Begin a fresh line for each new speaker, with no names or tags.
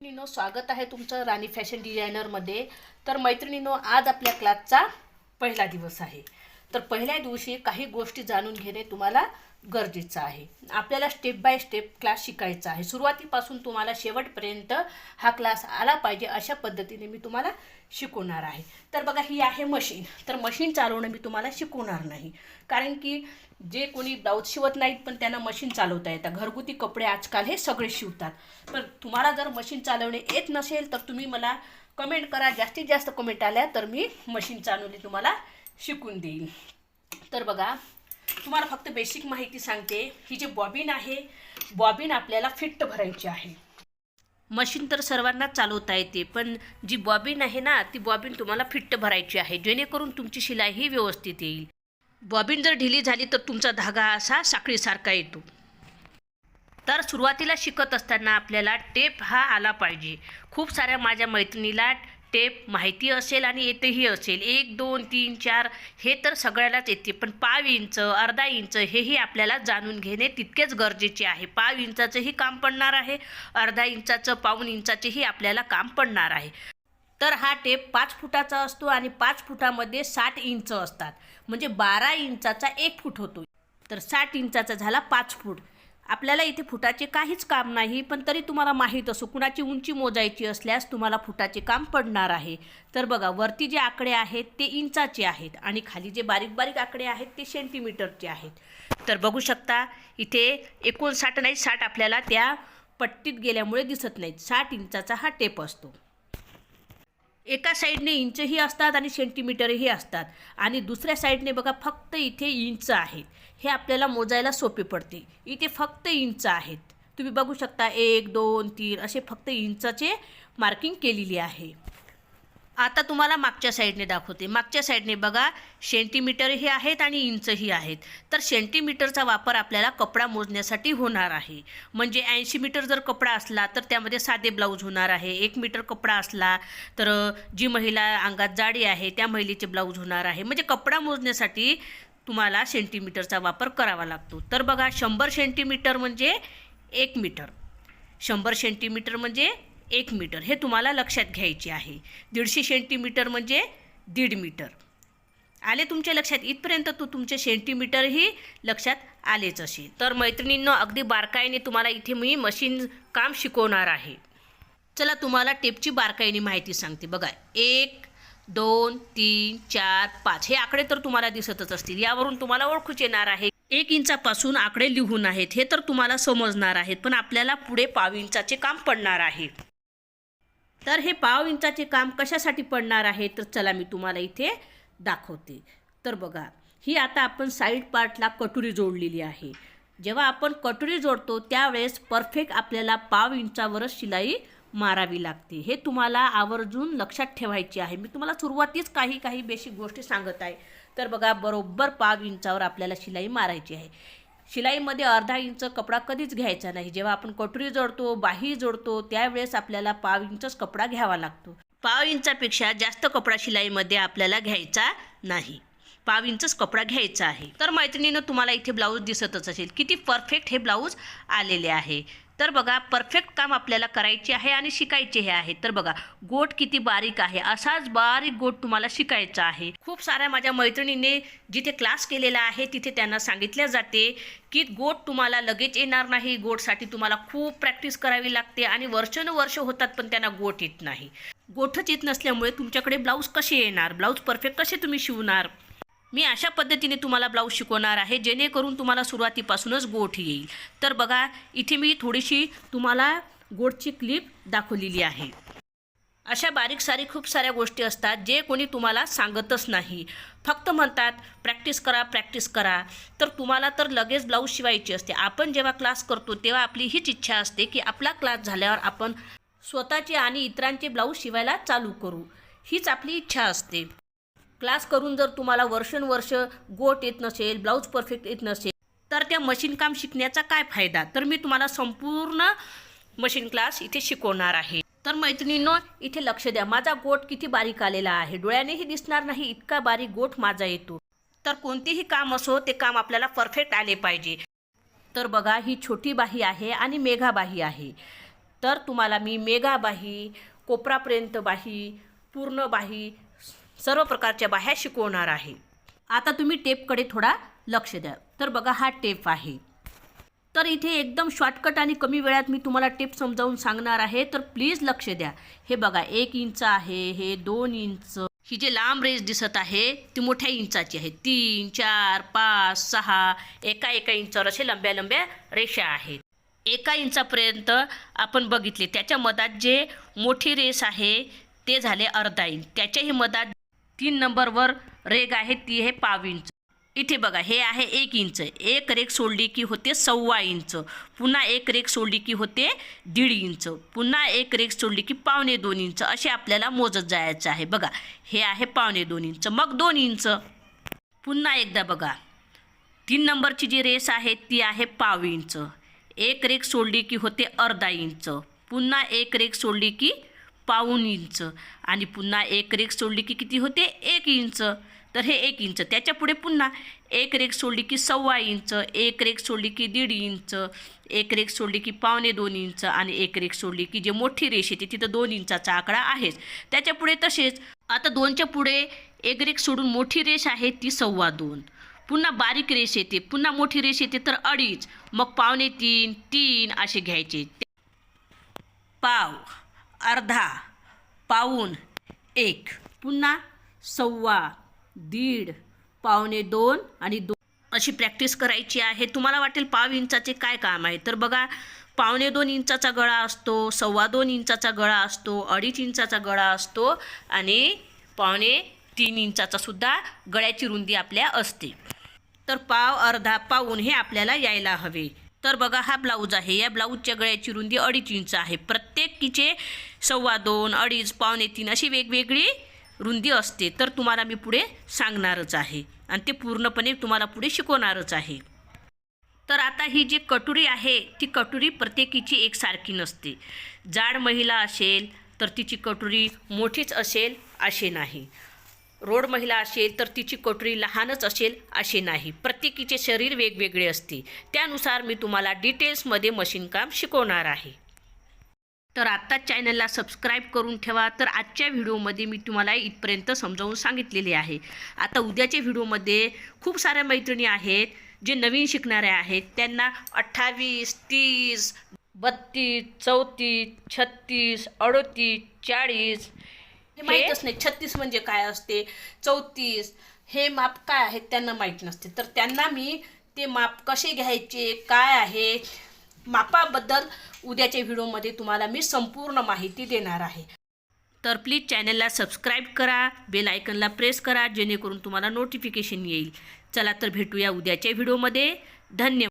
मैत्रिणीनो स्वागत आहे तुमचं राणी फॅशन डिझायनरमध्ये. तर मैत्रिणीनो आज आपल्या क्लासचा पहिला दिवस आहे. तर पहिल्या दिवशी काही गोष्टी जाणून घेणे तुम्हाला गरजेचं आहे. आपल्याला स्टेप बाय स्टेप क्लास शिकायचा आहे. सुरुवातीपासून तुम्हाला शेवटपर्यंत हा क्लास आला पाहिजे अशा पद्धतीने मी तुम्हाला शिकवणार आहे. तर बघा ही आहे मशीन तर मशीन चालवणं मी तुम्हाला शिकवणार नाही. कारण की जे कोणी ब्लाऊज शिवत नाहीत पण त्यांना मशीन चालवता येतात घरगुती कपडे आजकाल हे सगळे शिवतात. पण तुम्हाला जर मशीन चालवणे येत नसेल तर तुम्ही मला कमेंट करा. जास्तीत जास्त कमेंट आल्या तर मी मशीन चालवणे तुम्हाला शिकून देईन. तर बघा तुम्हाला फक्त बेसिक माहिती सांगते. ही जी बॉबिन आहे बॉबिन आपल्याला फिट्ट भरायची आहे. मशीन तर सर्वांनाच चालवता येते पण जी बॉबिन आहे ना ती बॉबिन तुम्हाला फिट्ट भरायची आहे. जेणेकरून तुमची शिलाई ही व्यवस्थित येईल. बॉबिन जर ढिली झाली तर तुमचा धागा असा साखळीसारखा येतो. तर सुरुवातीला शिकत असताना आपल्याला टेप हा आला पाहिजे. खूप साऱ्या माझ्या मैत्रिणीला टेप माहिती असेल आणि येतेही असेल. एक दोन तीन चार हे तर सगळ्यालाच येते. पण पाव इंच अर्धा इंच हेही आपल्याला जाणून घेणे तितकेच गरजेचे आहे. पाव इंचाचंही काम पडणार आहे. अर्धा इंचाचं पाऊन इंचाचेही आपल्याला काम पडणार आहे. तर हा टेप पाच फुटाचा असतो आणि पाच फुटामध्ये साठ इंच असतात. म्हणजे बारा इंचाचा एक फूट होतो. तर साठ इंचाचा झाला पाच फूट. आपल्याला इथे फुटाचे काहीच काम नाही पण तरी तुम्हाला माहीत असो कुणाची उंची मोजायची असल्यास तुम्हाला फुटाचे काम पडणार आहे. तर बघा वरती जे आकडे आहेत ते इंचाचे आहेत आणि खाली जे बारीक बारीक आकडे आहेत ते सेंटीमीटरचे आहेत. तर बघू शकता इथे एकोणसाठ नाही साठ आपल्याला त्या पट्टीत गेल्यामुळे दिसत नाहीत. साठ इंचाचा हा टेप असतो. एका साईडने इंचही असतात आणि सेंटीमीटरही असतात. आणि दुसऱ्या साईडने बघा फक्त इथे इंच आहेत. हे आपल्याला मोजायला सोपे पडते. इथे फक्त इंच आहेत. तुम्ही बघू शकता एक दोन तीन असे फक्त इंचाचे मार्किंग केलेली आहे. आता तुम्हाला मागच्या साईडने दाखवते. मागच्या साईडने बघा सेंटीमीटरही आहेत आणि इंचही आहेत. तर सेंटीमीटरचा वापर आपल्याला कपडा मोजण्यासाठी होणार आहे. म्हणजे ऐंशी मीटर जर कपडा असला तर त्यामध्ये साधे ब्लाऊज होणार आहे. एक मीटर कपडा असला तर जी महिला अंगात जाडी आहे त्या महिलेचे ब्लाऊज होणार आहे. म्हणजे कपडा मोजण्यासाठी तुम्हाला सेंटीमीटरचा वापर करावा लागतो. तर बघा शंभर सेंटीमीटर म्हणजे एक मीटर. शंभर सेंटीमीटर म्हणजे एक मीटर. हे तुम्हाला लक्षात घ्यायचे आहे. दीडशे सेंटीमीटर म्हणजे दीड मीटर. आले तुमच्या लक्षात? इथपर्यंत तू तुमचे सेंटीमीटरही लक्षात आलेच असेल. तर मैत्रिणींना अगदी बारकाईने तुम्हाला इथे मी मशीन काम शिकवणार आहे. चला तुम्हाला टेपची बारकाईने माहिती सांगते. बघा एक दोन तीन चार पाच. हे आकडे तर तुम्हाला दिसतच असतील. यावरून तुम्हाला ओळखूच येणार आहे. एक इंचापासून आकडे लिहून आहेत. हे तर तुम्हाला समजणार आहेत. पण आपल्याला पुढे पाव इंचाचे काम पडणार आहे. तर हे पाव इंचाचे काम कशासाठी पडणार आहे? तर चला मी तुम्हाला इथे दाखवते. तर बघा ही आता आपण साईड पार्टला कटुरी जोडलेली आहे. जेव्हा आपण कटुरी जोडतो त्यावेळेस परफेक्ट आपल्याला पाव इंचावरच शिलाई मारावी लागते. हे तुम्हाला आवर्जून लक्षात ठेवायचे आहे. मी तुम्हाला सुरुवातीच काही काही बेसिक गोष्टी सांगत आहे. तर बघा बरोबर पाव इंचावर आपल्याला शिलाई मारायची आहे. शिलाईमध्ये अर्धा इंच कपडा कधीच घ्यायचा नाही. जेव्हा आपण कटोरी जोडतो बाही जोडतो त्यावेळेस आपल्याला पाव इंचच कपडा घ्यावा लागतो. पाव इंचापेक्षा जास्त कपडा शिलाईमध्ये आपल्याला घ्यायचा नाही. पाव इंचच कपडा घ्यायचा आहे. तर मैत्रिणीनं तुम्हाला इथे ब्लाऊज दिसतच असेल. किती परफेक्ट हे ब्लाऊज आलेले आहे. तर बघा परफेक्ट काम आपल्याला करायचे आहे आणि शिकायचे हे आहे. तर बघा गोट किती बारीक आहे असाच बारीक गोट तुम्हाला शिकायचा आहे. खूप साऱ्या माझ्या मैत्रिणीने जिथे क्लास केलेला आहे तिथे त्यांना सांगितले जाते की गोट तुम्हाला लगेच येणार नाही. गोटसाठी तुम्हाला खूप प्रॅक्टिस करावी लागते आणि वर्षानुवर्ष होतात पण त्यांना गोट येत नाही. गोठच येत नसल्यामुळे तुमच्याकडे ब्लाऊज कसे येणार? ब्लाऊज परफेक्ट कसे तुम्ही शिवणार? मी अशा पद्धतीने तुम्हाला ब्लाऊज शिकवणार आहे जेणेकरून तुम्हाला सुरुवातीपासूनच गोठ येईल. तर बघा इथे मी थोडीशी तुम्हाला गोठची क्लिप दाखवलेली आहे. अशा बारीक सारीक खूप साऱ्या गोष्टी असतात जे कोणी तुम्हाला सांगतच नाही. फक्त म्हणतात प्रॅक्टिस करा प्रॅक्टिस करा. तर तुम्हाला तर लगेच ब्लाऊज शिवायची असते. आपण जेव्हा क्लास करतो तेव्हा आपली हीच इच्छा असते की आपला क्लास झाल्यावर आपण स्वतःचे आणि इतरांचे ब्लाऊज शिवायला चालू करू. हीच आपली इच्छा असते. क्लास करून जर तुम्हाला वर्षानुवर्ष गोट येत नसेल ब्लाऊज परफेक्ट येत नसेल तर त्या मशीनकाम शिकण्याचा काय फायदा? तर मी तुम्हाला संपूर्ण मशीन क्लास इथे शिकवणार आहे. तर मैत्रिणींनो इथे लक्ष द्या. माझा गोट किती बारीक आलेला आहे. डोळ्यानेही दिसणार नाही इतका बारीक गोट माझा येतो. तर कोणतेही काम असो ते काम आपल्याला परफेक्ट आले पाहिजे. तर बघा ही छोटी बाही आहे आणि मेघाबाही आहे. तर तुम्हाला मी मेघाबाही कोपरापर्यंत बाही पूर्ण बाही सर्व प्रकारच्या बाह्या शिकवणार आहे. आता तुम्ही टेपकडे थोडा लक्ष द्या. तर बघा हा टेप आहे. तर इथे एकदम शॉर्टकट आणि कमी वेळात मी तुम्हाला टेप समजावून सांगणार आहे. तर प्लीज लक्ष द्या. हे बघा एक इंच आहे हे दोन इंच. ही जी लांब रेस दिसत आहे ती मोठ्या इंचाची आहे. तीन चार पाच सहा एका एका इंचावर असे लंब्या लंब्या रेषा आहेत. एका इंचापर्यंत आपण बघितले त्याच्या मधात जे मोठी रेस आहे ते झाले अर्धा इंच. त्याच्याही मधात तीन नंबरवर रेग आहे ती आहे पाव इंच. इथे बघा हे आहे एक इंच. एक रेग सोडली की होते सव्वा इंच. पुन्हा एक रेग सोडली की होते दीड इंच. पुन्हा एक रेग सोडली की पावणे दोन इंच. असे आपल्याला मोजत जायचं आहे. बघा हे आहे पावणे दोन इंच. मग दोन इंच. पुन्हा एकदा बघा. तीन नंबरची जी रेस आहे ती आहे पाव इंच. एक रेग सोडली की होते अर्धा इंच. पुन्हा एक रेग सोडली की पाऊन इंच. आणि पुन्हा एक रेख सोडली की किती होते? एक इंच. तर हे एक इंच. त्याच्या पुढे पुन्हा एक रेख सोडली की सव्वा इंच एक रेख सोडली की दीड इंच एक रेख सोडली की पावणे दोन इंच आणि एक रेख सोडली की जे मोठी रेष येते तिथं दोन इंचाचा आकडा आहेच. त्याच्या पुढे तसेच आता दोनच्या पुढे एक रेख सोडून मोठी रेष आहे ती सव्वा दोन. पुन्हा बारीक रेष येते. पुन्हा मोठी रेष येते तर अडीच. मग पावणे तीन तीन असे घ्यायचे. पाव. अर्धा पाऊन एक. पुन्हा सव्वा दीड पावणे दोन आणि दोन अशी प्रॅक्टिस करायची आहे. तुम्हाला वाटेल पाव इंचाचे काय काम आहे? तर बघा पावणे दोन इंचाचा गळा असतो सव्वा दोन इंचाचा गळा असतो अडीच इंचाचा गळा असतो आणि पावणे तीन इंचाचा सुद्धा गळ्याची रुंदी आपल्या असते. तर पाव अर्धा पाऊन हे आपल्याला यायला हवे. तर बघा हा ब्लाऊज आहे. या ब्लाऊजच्या गळ्याची रुंदी अडीच इंच आहे. प्रत्येकीचे सव्वा दोन अडीच पावणे तीन अशी वेगवेगळी रुंदी असते. तर तुम्हाला मी पुढे सांगणारच आहे. आणि ते पूर्णपणे तुम्हाला पुढे शिकवणारच आहे. तर आता ही जी कटुरी आहे ती कटुरी प्रत्येकीची एकसारखी नसते. जाड महिला असेल तर तिची कटुरी मोठीच असेल असे नाही. रोड महिला असेल तर तिची कोठरी लहानच असेल असे नाही. प्रत्येकीचे शरीर वेगवेगळे असते. त्यानुसार मी तुम्हाला डिटेल्समध्ये मशीनकाम शिकवणार आहे. तर आत्ताच चॅनलला सबस्क्राईब करून ठेवा. तर आजच्या व्हिडिओमध्ये मी तुम्हाला इथपर्यंत समजावून सांगितलेले आहे. आता उद्याच्या व्हिडिओमध्ये खूप साऱ्या मैत्रिणी आहेत जे नवीन शिकणारे आहेत. त्यांना अठ्ठावीस तीस बत्तीस चौतीस छत्तीस अडतीस चाळीस हे माहीतच नाही छत्तीस म्हणजे काय असते चौतीस हे माप काय आहे त्यांना माहीत नसते. तर त्यांना मी ते माप कसे घ्यायचे काय आहे मापाबद्दल उद्याच्या व्हिडिओमध्ये तुम्हाला मी संपूर्ण माहिती देणार आहे. तर प्लीज चॅनलला सबस्क्राईब करा बेल आयकनला प्रेस करा जेणेकरून तुम्हाला नोटिफिकेशन येईल. चला तर भेटूया उद्याच्या व्हिडिओमध्ये. धन्यवाद.